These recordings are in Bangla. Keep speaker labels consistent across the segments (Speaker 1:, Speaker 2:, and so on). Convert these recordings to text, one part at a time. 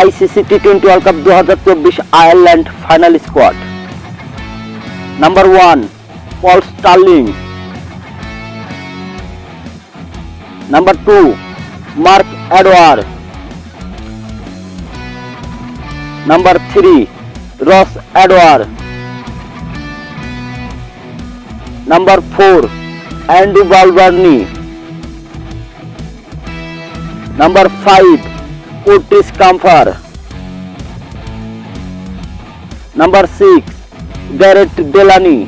Speaker 1: ICC T twenty world cup দু হাজার চব্বিশ Ireland final squad. Number one Paul Stirling number two Mark Adair number three Ross Adair number four Andy Balbirnie number five Curtis Campher number six Gareth Delany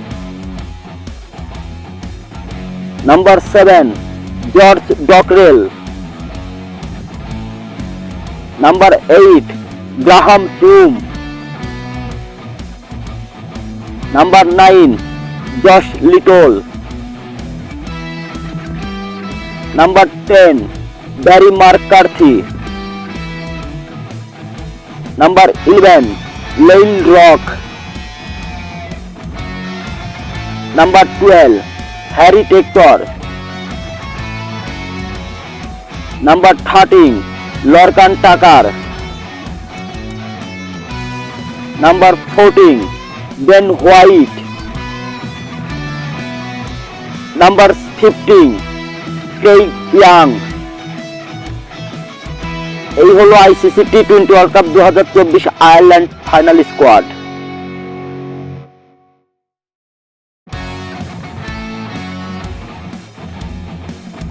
Speaker 1: number seven George Dockrell number eight Graham Hume number nine Josh Little number ten Barry McCarthy number eleven lane Rock number twelve Harry Tector number thirteen Lorcan Tucker number fourteen Ben White number fifteen কেই ইয়াং এই হলো ICC T twenty world cup দু হাজার চব্বিশ আয়ারল্যান্ড ফাইনাল স্কোয়াড